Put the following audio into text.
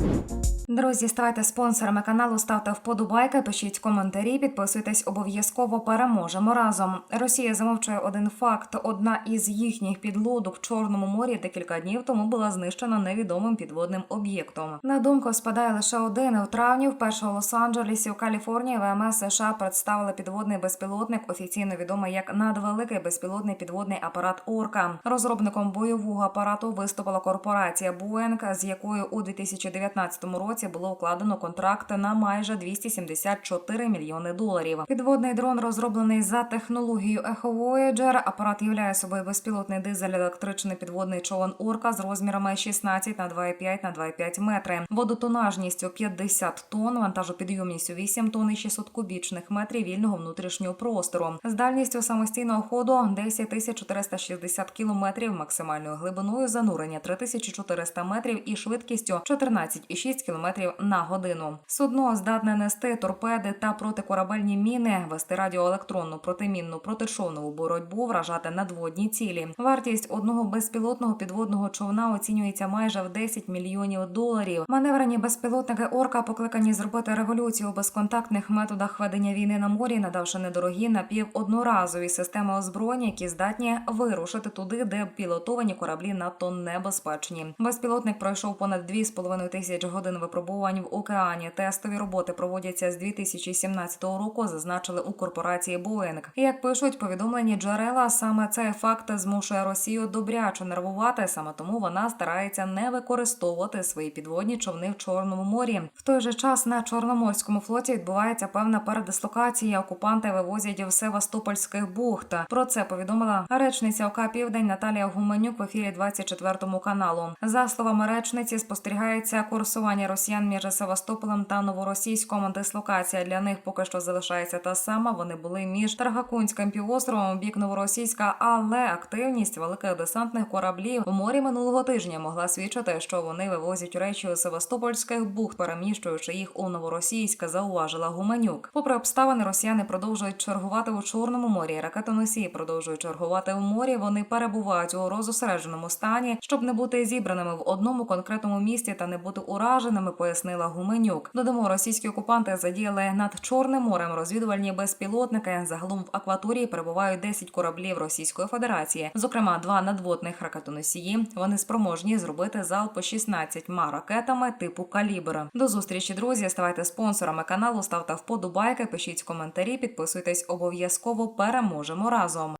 you Друзі, ставайте спонсорами каналу, ставте вподобайки, пишіть коментарі, підписуйтесь обов'язково. Переможемо разом. Росія замовчує один факт: одна із їхніх підлодок в Чорному морі декілька днів тому була знищена невідомим підводним об'єктом. На думку спадає лише один у травні. Вперше у Лос-Анджелесі, у Каліфорнії, ВМС США представили підводний безпілотник, офіційно відомий як надвеликий безпілотний підводний апарат Орка. Розробником бойового апарату виступила корпорація Boeing, з якою у 2019 році було укладено контракт на майже 274 мільйони доларів. Підводний дрон розроблений за технологією Echo Voyager. Апарат являє собою безпілотний дизель електричний підводний човен Орка з розмірами 16 на 2,5 на 2,5 метри, водотонажністю 50 тонн, вантажопідйомністю 8 тонн і 600 кубічних метрів вільного внутрішнього простору, з дальністю самостійного ходу 10 тисяч 460 кілометрів, максимальною глибиною занурення 3400 метрів і швидкістю 14,6 км на годину. Судно здатне нести торпеди та протикорабельні міни, вести радіоелектронну протимінну протишовнову боротьбу, вражати надводні цілі. Вартість одного безпілотного підводного човна оцінюється майже в 10 мільйонів доларів. Маневрені безпілотники орка покликані зробити революцію у безконтактних методах ведення війни на морі, надавши недорогі напіводноразові системи озброєння, які здатні вирушити туди, де пілотовані кораблі надто небезпечні. Безпілотник пройшов понад 2,5 тисяч годин випробувань в океані. Тестові роботи проводяться з 2017 року. Зазначили у корпорації Boeing. Як пишуть повідомлені джерела, саме цей факт змушує Росію добряче нервувати. Саме тому вона старається не використовувати свої підводні човни в Чорному морі. В той же час на Чорноморському флоті відбувається певна передислокація. Окупанти вивозять в Севастопольських бухт. Про це повідомила речниця ОК Південь Наталія Гуменюк в ефірі 24 каналу. За словами речниці, спостерігається курсування росіян між Севастополем та Новоросійськом. Дислокація для них поки що залишається та сама. Вони були між Таргакунським півостровом, бік Новоросійська, але активність великих десантних кораблів у морі минулого тижня могла свідчити, що вони вивозять речі у Севастопольських бухт, переміщуючи їх у Новоросійськ, зауважила Гуменюк. Попри обставини, росіяни продовжують чергувати у Чорному морі. Ракетоносії продовжують чергувати у морі. Вони перебувають у розосередженому стані, щоб не бути зібраними в одному конкретному місці та не бути ураженими, пояснила Гуменюк. Додамо, російські окупанти задіяли над Чорним морем розвідувальні безпілотники. Загалом в акваторії перебувають 10 кораблів Російської Федерації, зокрема два надводних ракетоносії. Вони спроможні зробити залп 16 ракетами типу калібр. До зустрічі, друзі. Ставайте спонсорами каналу, ставте вподобайки, пишіть коментарі, підписуйтесь обов'язково. Переможемо разом.